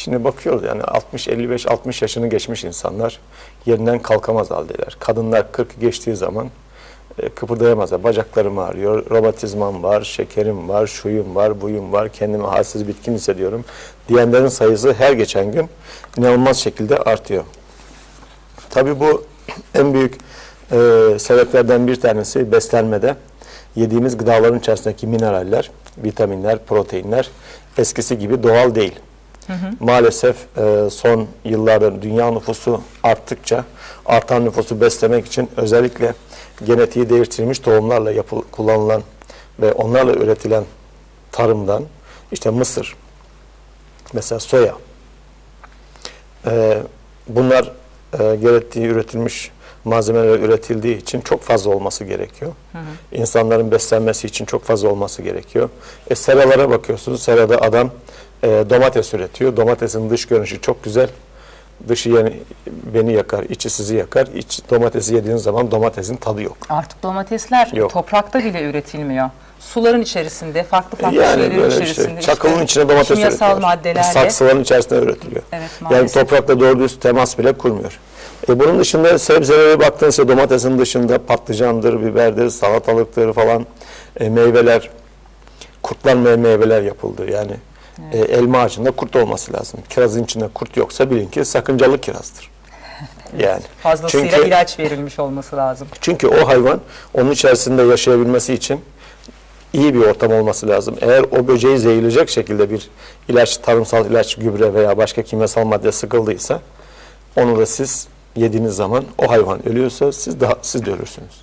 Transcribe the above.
Şimdi bakıyoruz yani 60, 55, 60 yaşını geçmiş insanlar yerinden kalkamaz haldeler. Kadınlar 40 geçtiği zaman e, kıpırdayamazlar. Bacaklarım ağrıyor, romatizmam var, şekerim var, şuyum var, buyum var, kendimi halsiz bitkin hissediyorum. Diyenlerin sayısı her geçen gün inanılmaz şekilde artıyor. Tabii bu en büyük e, sebeplerden bir tanesi beslenmede yediğimiz gıdaların içerisindeki mineraller, vitaminler, proteinler eskisi gibi doğal değil. Maalesef e, son yıllarda dünya nüfusu arttıkça artan nüfusu beslemek için özellikle genetiği değiştirilmiş tohumlarla yapıl, kullanılan ve onlarla üretilen tarımdan işte mısır, mesela soya, e, bunlar e, gerektiği üretilmiş malzemeler üretildiği için çok fazla olması gerekiyor. İnsanların beslenmesi için çok fazla olması gerekiyor. E, seralara bakıyorsunuz. Serada adam e, domates üretiyor. Domatesin dış görünüşü çok güzel. Dışı yani beni yakar, içi sizi yakar. İç domatesi yediğiniz zaman domatesin tadı yok. Artık domatesler Yok. toprakta bile üretilmiyor. Suların içerisinde, farklı farklı Yani şeylerin böyle içerisinde. işte çakılın içine domates kimyasal üretiyorlar. maddelerle. Saksıların içerisinde üretiliyor. Evet, yani maalesef. toprakla doğru düz temas bile kurmuyor. E bunun dışında sebzelere baktığınızda domatesin dışında patlıcandır, biberdir, salatalıktır falan e, meyveler, kurtlanmayan meyveler yapıldı. Yani e, elma ağacında kurt olması lazım. Kirazın içinde kurt yoksa bilin ki sakıncalı kirazdır. Yani. Fazlasıyla Çünkü- ilaç verilmiş olması lazım. Çünkü o hayvan onun içerisinde yaşayabilmesi için iyi bir ortam olması lazım. Eğer o böceği zehirleyecek şekilde bir ilaç, tarımsal ilaç, gübre veya başka kimyasal madde sıkıldıysa onu da siz yediğiniz zaman o hayvan ölüyorsa siz daha siz de ölürsünüz.